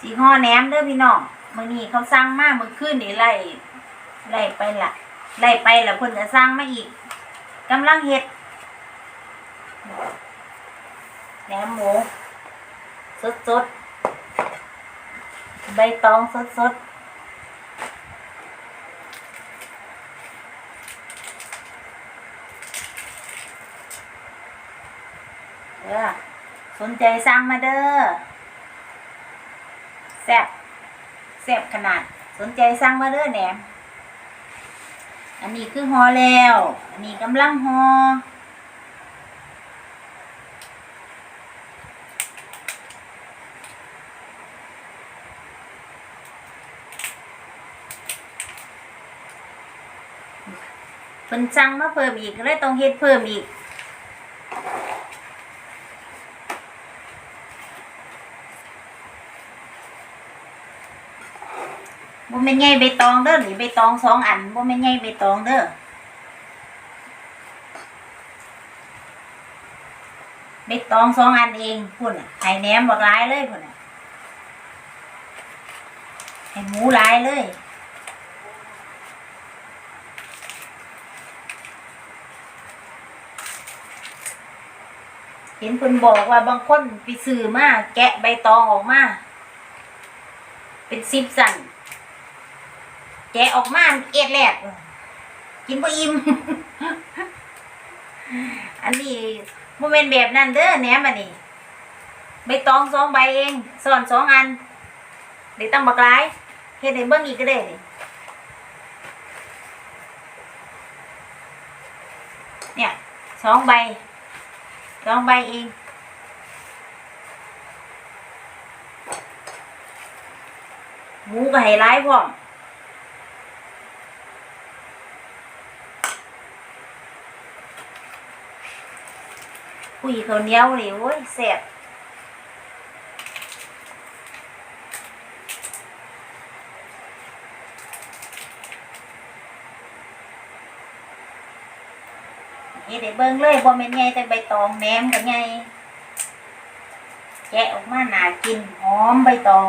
สีห่อแหนมเด้อพี่น้องมื้อนี้เขาสั่งมาเมื่อคืนนี่ไล่ไล่ไปละไล่ไปล้วเพิ่นจะสั่งมาอีกกำลังเฮ็ดแหนมหมูสดๆใบตองสดๆเด้อสนใจสั่งมาเด้อ แซ่บแซ่บขนาด สนใจสั่งมาเด้อแหนม อันนี้คือฮอแล้ว อันนี้กำลังฮอเพิ่นสั่งมาเพิ่มอีกก็เลยต้องเฮ็ดเพิ่มอีก บ่แม่นใหญ่ใบตองเด้อนี่ใบตองสองอันบ่แม่นใหญ่ใบตองเด้อใบตองสองอันเองพุ่นน่ะให้แหนมบักหลายเลยพุ่นน่ะให้หมูหลายเลยเห็นพิ่นบอกว่าบางคนไปซื้อมาแกะใบตองออกมา เป็นสิบสั่น แกะออกมาเอ็ดแรกกินบ่อิ่มอันนี้โมเมนแบบนั้นเด้อแหนมอันนี้ใบตองสองใบเองซ่อนสองอันเดี๋ยวต้องบักหลายเฮ็ดให้เบิ่งอีกก็ได้นี่เนี่ยสองใบสองใบเองหมูก็ให้ร้ายพร้อม คุยข้าเนียวเลยโว้ยแซ่บเฮ็ดให้เบิ้งเลยบ่แม่นไงแต่ใบตองแหนมก็นไงแกะออกมาหนากินหอมใบตอง